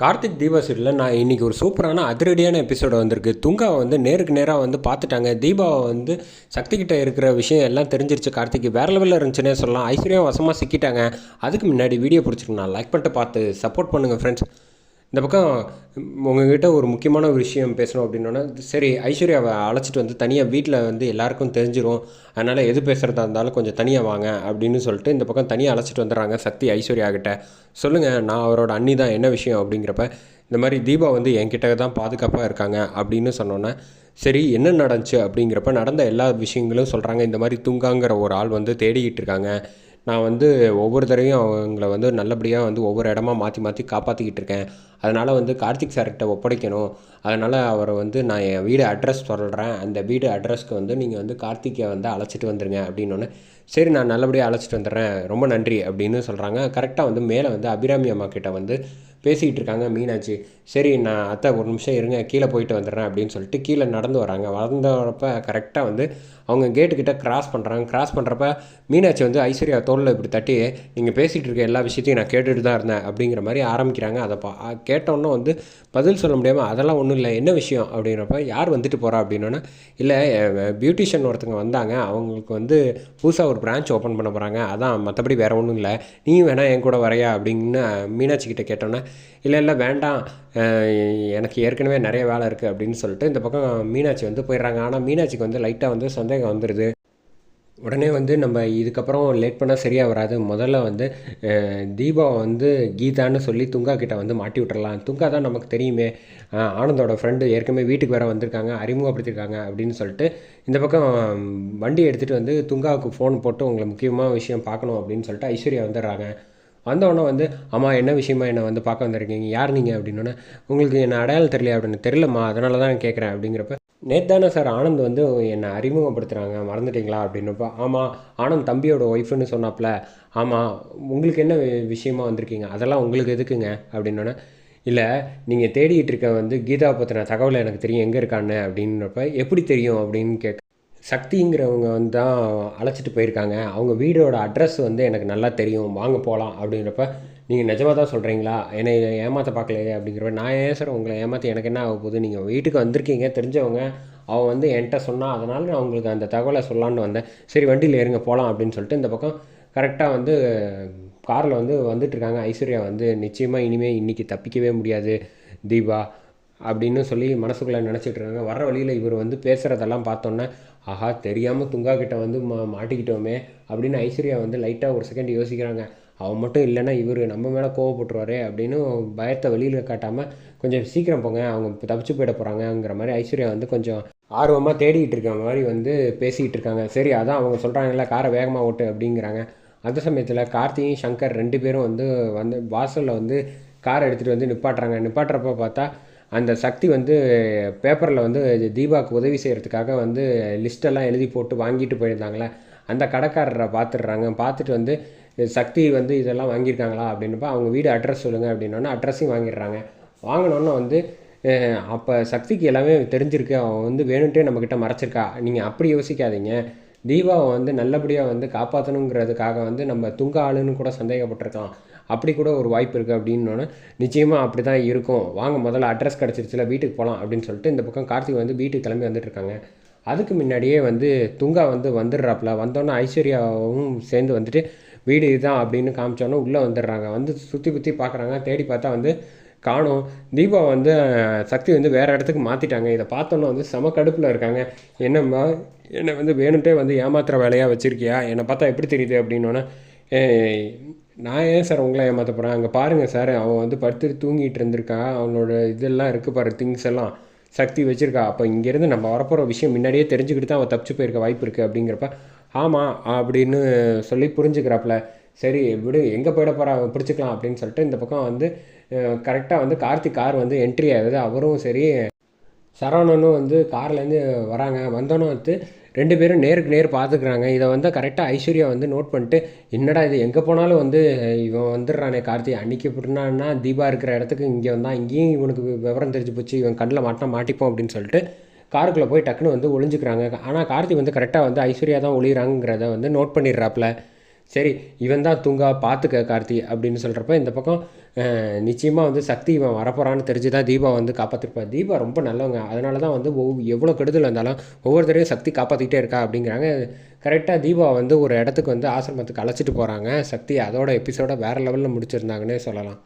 கார்த்திக் தீபா சீரியலில் நான் இன்றைக்கி ஒரு சூப்பரான அதிரடியான எபிசோடு வந்திருக்கு. துங்காவை வந்து நேருக்கு நேராக வந்து பார்த்துட்டாங்க. தீபாவை வந்து சக்தி கிட்ட இருக்கிற விஷயம் எல்லாம் தெரிஞ்சிருச்சு. கார்த்திக் வேறு லெவலில் இருந்துச்சுன்னே சொல்லலாம். ஐஸ்வர்யா வசமாக சிக்கிட்டாங்க. அதுக்கு முன்னாடி வீடியோ பிடிச்சிருக்கு நான் லைக் பண்ணிட்டு பார்த்து சப்போர்ட் பண்ணுங்கள் ஃப்ரெண்ட்ஸ் இந்த பக்கம் உங்ககிட்ட ஒரு முக்கியமான ஒரு விஷயம் பேசணும் அப்படின்னா சரி ஐஸ்வர்யாவை அழைச்சிட்டு வந்து தனியாக வீட்டில் வந்து எல்லாருக்கும் தெரிஞ்சிடும் அதனால் எது பேசுகிறதா இருந்தாலும் கொஞ்சம் தனியாக வாங்க அப்படின்னு சொல்லிட்டு இந்த பக்கம் தனியாக அழைச்சிட்டு வந்துடுறாங்க சக்தி ஐஸ்வர்யா கிட்ட. சொல்லுங்கள் நான் அவரோட அண்ணி தான் என்ன விஷயம் அப்படிங்கிறப்ப இந்த மாதிரி தீபா வந்து என்கிட்ட தான் பாதுகாப்பாக இருக்காங்க அப்படின்னு சொன்னோன்னே சரி என்ன நடந்துச்சு அப்படிங்கிறப்ப நடந்த எல்லா விஷயங்களும் சொல்கிறாங்க இந்த மாதிரி துங்காங்கிற ஒரு ஆள் வந்து தேடிக்கிட்டு இருக்காங்க. நான் வந்து ஒவ்வொரு தடவையும் அவங்கள வந்து நல்லபடியாக வந்து ஒவ்வொரு இடமா மாற்றி மாற்றி காப்பாற்றிக்கிட்டு இருக்கேன். அதனால் வந்து கார்த்திக் சார்கிட்ட ஒப்படைக்கணும். அதனால் அவரை வந்து நான் என் வீடு அட்ரஸ் சொல்கிறேன் அந்த வீடு அட்ரஸ்க்கு வந்து நீங்கள் வந்து கார்த்திகை வந்து அழைச்சிட்டு வந்துடுங்க அப்படின்னோடனே சரி நான் நல்லபடியாக அழைச்சிட்டு வந்துடுறேன் ரொம்ப நன்றி அப்படின்னு சொல்கிறாங்க கரெக்டாக வந்து மேலே வந்து அபிராமி அம்மா கிட்ட வந்து பேசிக்கிட்டு இருக்காங்க மீனாட்சி. சரி நான் அத்தை ஒரு நிமிஷம் இருங்க கீழே போயிட்டு வந்துடுறேன் அப்படின்னு சொல்லிட்டு கீழே நடந்து வராங்க. வளர்ந்தப்ப கரெக்டாக வந்து அவங்க கேட்டுக்கிட்ட கிராஸ் பண்ணுறாங்க கிராஸ் பண்ணுறப்ப மீனாட்சி வந்து ஐஸ்வர்யா தோளில் இப்படி தட்டி நீங்கள் பேசிகிட்டு இருக்க எல்லா விஷயத்தையும் நான் கேட்டுட்டு தான் இருந்தேன் அப்படிங்கிற மாதிரி ஆரம்பிக்கிறாங்க. அதை பா கேட்டோன்னே வந்து பதில் சொல்ல முடியாமல் அதெல்லாம் ஒன்றும் இல்லை என்ன விஷயம்? அப்படிங்கிறப்ப யார் வந்துட்டு போகிறா அப்படின்னோன்னா இல்லை பியூட்டிஷியன் ஒருத்தங்க வந்தாங்க. அவங்களுக்கு வந்து புதுசாக ஒரு பிரான்ச் ஓப்பன் பண்ண போகிறாங்க அதான் மற்றபடி வேறு ஒன்றும் இல்லை. நீ வேணால் என் கூட வரையா அப்படின்னு மீனாட்சிக்கிட்ட கேட்டோன்னே இல்லை இல்லை வேண்டாம். எனக்கு ஏற்கனவே நிறைய வேலை இருக்குது அப்படின்னு சொல்லிட்டு இந்த பக்கம் மீனாட்சி வந்து போயிடுறாங்க. ஆனால் மீனாட்சிக்கு வந்து லைட்டாக வந்து சந்தேகம் வந்துடுது உடனே வந்து நம்ம இதுக்கப்புறம் லேட் பண்ணால் சரியாக வராது. முதல்ல வந்து தீபாவை வந்து கீதான்னு சொல்லி துங்கா கிட்ட வந்து மாட்டி விட்டுறலாம். துங்கா தான் நமக்கு தெரியுமே. ஆனந்தோட ஃப்ரெண்டு ஏற்கனவே வீட்டுக்கு வேறு வந்திருக்காங்க அறிமுகப்படுத்திருக்காங்க அப்படின்னு சொல்லிட்டு இந்த பக்கம் வண்டி எடுத்துகிட்டு வந்து துங்காவுக்கு ஃபோன் போட்டு உங்களை முக்கியமான விஷயம் பார்க்கணும் அப்படின்னு சொல்லிட்டு ஐஸ்வர்யா வந்துடுறாங்க. வந்தவொடனே வந்து அம்மா என்ன விஷயமா என்னை வந்து பார்க்க வந்திருக்கீங்க? யார் நீங்கள் அப்படின்னோடனே உங்களுக்கு என்ன அடையாளம் தெரியல அப்படின்னு தெரியலம்மா அதனால தான் கேட்குறேன் அப்படிங்கிறப்ப நேற்று தானே சார் ஆனந்த் வந்து என்னை அறிமுகப்படுத்துகிறாங்க மறந்துட்டீங்களா அப்படின்னப்போ. ஆமாம் ஆனந்த் தம்பியோட ஒய்ஃப்னு சொன்னாப்புல ஆமாம் உங்களுக்கு என்ன விஷயமா வந்திருக்கீங்க? அதெல்லாம் உங்களுக்கு எதுக்குங்க? அப்படின்னோடனே இல்லை நீங்கள் தேடிகிட்டு இருக்க வந்து கீதா பற்றின தகவல் எனக்கு தெரியும். எங்கே இருக்கான்னு? அப்படின்றப்ப எப்படி தெரியும்? அப்படின்னு கேட்க சக்திங்கிறவங்க வந்து தான் அழைச்சிட்டு போயிருக்காங்க. அவங்க வீடோட அட்ரஸ் வந்து எனக்கு நல்லா தெரியும். வாங்க போகலாம் அப்படிங்கிறப்ப நீங்கள் நிஜமாக தான் சொல்கிறீங்களா என்னை ஏமாற்ற பார்க்கலையே அப்படிங்கிறப்ப நான் ஏன் சார் உங்களை ஏமாற்றி எனக்கு என்ன ஆக போகுது? நீங்கள் வீட்டுக்கு வந்திருக்கீங்க தெரிஞ்சவங்க. அவன் வந்து என்கிட்ட சொன்னால் அதனால் நான் உங்களுக்கு அந்த தகவலை சொல்லலான்னு வந்தேன். சரி வண்டியில் ஏறுங்க போகலாம் அப்படின்னு சொல்லிட்டு இந்த பக்கம் கரெக்டாக வந்து காரில் வந்து வந்துட்டுருக்காங்க ஐஸ்வர்யா வந்து நிச்சயமாக இனிமேல் இன்றைக்கி தப்பிக்கவே முடியாது தீபா அப்படின்னு சொல்லி மனசுக்குள்ளே நினச்சிட்டு இருக்காங்க. வர வழியில் இவர் வந்து பேசுகிறதெல்லாம் பார்த்தோன்னே ஆஹா தெரியாமல் துங்கா கிட்ட வந்து மா மாட்டிக்கிட்டோமே அப்படின்னு ஐஸ்வர்யா வந்து லைட்டாக ஒரு செகண்ட் யோசிக்கிறாங்க. அவன் மட்டும் இல்லைன்னா இவர் நம்ம மேலே கோவப்பட்டுருவாரே அப்படின்னு பயத்தை வெளியில் காட்டாமல் கொஞ்சம் சீக்கிரம் போங்க அவங்க தப்பிச்சு போயிட போகிறாங்கங்கிற மாதிரி ஐஸ்வர்யா வந்து கொஞ்சம் ஆர்வமாக தேடிக்கிட்டு இருக்க மாதிரி வந்து பேசிக்கிட்டு இருக்காங்க. சரி அதான் அவங்க சொல்கிறாங்கல்ல காரை வேகமாக ஓட்டு அப்படிங்கிறாங்க. அந்த சமயத்தில் கார்த்தியும் சங்கர் ரெண்டு பேரும் வந்து வந்து வாசலில் வந்து காரை எடுத்துகிட்டு வந்து நிப்பாட்டுறாங்க. நிப்பாட்டுறப்ப பார்த்தா அந்த சக்தி வந்து பேப்பரில் வந்து தீபாவுக்கு உதவி செய்கிறதுக்காக வந்து லிஸ்ட்டெல்லாம் எழுதி போட்டு வாங்கிட்டு போயிருந்தாங்களே அந்த கடைக்காரரை பார்த்துடுறாங்க பார்த்துட்டு வந்து சக்தி வந்து இதெல்லாம் வாங்கியிருக்காங்களா அப்படின்னப்ப அவங்க வீடு அட்ரஸ் சொல்லுங்கள் அப்படின்னோடனே அட்ரஸையும் வாங்கிடுறாங்க. வாங்கினோன்னே வந்து அப்போ சக்திக்கு எல்லாமே தெரிஞ்சிருக்கு. அவன் வந்து வேணுன்ட்டே நம்மக்கிட்ட மறைச்சிருக்கா. நீங்கள் அப்படி யோசிக்காதீங்க. தீபாவை வந்து நல்லபடியாக வந்து காப்பாற்றணுங்கிறதுக்காக வந்து நம்ம துங்க ஆளுன்னு கூட சந்தேகப்பட்டிருக்கலாம் அப்படி கூட ஒரு வாய்ப்பு இருக்குது அப்படின்னோடனே நிச்சயமாக அப்படி தான் இருக்கும். வாங்க முதல்ல அட்ரஸ் கிடச்சிருச்சுல வீட்டுக்கு போகலாம் அப்படின்னு சொல்லிட்டு இந்த பக்கம் கார்த்திக் வந்து வீட்டுக்கு கிளம்பி வந்துட்டுருக்காங்க. அதுக்கு முன்னாடியே வந்து துங்கா வந்து வந்துடுறாப்புல. வந்தோன்னே ஐஸ்வர்யாவும் சேர்ந்து வந்துட்டு வீடு இதுதான் அப்படின்னு காமிச்சோன்னே உள்ளே வந்துடுறாங்க. வந்து சுற்றி சுற்றி பார்க்குறாங்க தேடி பார்த்தா வந்து காணும். தீபா வந்து சக்தி வந்து வேறு இடத்துக்கு மாற்றிட்டாங்க இதை பார்த்தோன்னே வந்து செம கடுப்பில் இருக்காங்க. என்னம்மா என்னை வந்து வேணுன்ட்டே வந்து ஏமாத்துகிற வேலையாக வச்சுருக்கியா? என்னை பார்த்தா எப்படி தெரியுது அப்படின்னோன்னே நான் ஏன் சார் உங்களை ஏமாற்ற போகிறேன் அங்கே பாருங்கள் சார் அவன் வந்து படுத்து தூங்கிட்டு இருந்திருக்கா. அவனோட இதெல்லாம் இருக்குது பாரு திங்ஸ் எல்லாம். சக்தி வச்சுருக்கா. அப்போ இங்கேருந்து நம்ம வரப்போகிற விஷயம் முன்னாடியே தெரிஞ்சுக்கிட்டு தான் அவன் தப்பிச்சு போயிருக்க வாய்ப்பு இருக்குது அப்படிங்கிறப்ப ஆமாம் அப்படின்னு சொல்லி புரிஞ்சுக்கிறாப்புல சரி விடு எங்கே போயிட போகிறா பிடிச்சிக்கலாம் அப்படின்னு சொல்லிட்டு இந்த பக்கம் வந்து கரெக்டாக வந்து கார்த்திக் கார் வந்து என்ட்ரி ஆகுது. அவரும் சரி சரவணனும் வந்து கார்லேருந்து வராங்க. வந்தோன்னே வந்து ரெண்டு பேரும் நேருக்கு நேர் பார்த்துக்குறாங்க. இதை வந்து கரெக்டாக ஐஸ்வர்யா வந்து நோட் பண்ணிட்டு என்னடா இது எங்கே போனாலும் வந்து இவன் வந்துடுறானே கார்த்தி அன்றைக்கி எப்படின்னா தீபா இருக்கிற இடத்துக்கு இங்கே வந்தான் இங்கேயும் இவனுக்கு விவரம் தெரிஞ்சு போச்சு. இவன் கண்ணில் மாட்டினா மாட்டிப்போம் அப்படின்னு சொல்லிட்டு காருக்குள்ளே போய் டக்குன்னு வந்து ஒளிஞ்சுக்கிறாங்க. ஆனால் கார்த்தி வந்து கரெக்டாக வந்து ஐஸ்வர்யா தான் ஒளிகிறாங்கிறத வந்து நோட் பண்ணிடுறாப்புல. சரி இவன் தான் தூங்கா பார்த்துக்க கார்த்தி அப்படின்னு சொல்கிறப்ப இந்த பக்கம் நிச்சயமாக வந்து சக்தி இவன் வரப்போகிறான்னு தெரிஞ்சு தான் தீபா வந்து காப்பாற்றிருப்பா தீபா ரொம்ப நல்லவங்க. அதனால தான் வந்து ஒவ் எவ்வளோ கெடுதல் வந்தாலும் ஒவ்வொருத்தரையும் சக்தி காப்பாற்றிக்கிட்டே இருக்கா அப்படிங்கிறாங்க. கரெக்டாக தீபா வந்து ஒரு இடத்துக்கு வந்து ஆசிரமத்துக்கு அழைச்சிட்டு போகிறாங்க சக்தி அதோட எபிசோட வேறு லெவலில் முடிச்சிருந்தாங்கன்னே சொல்லலாம்.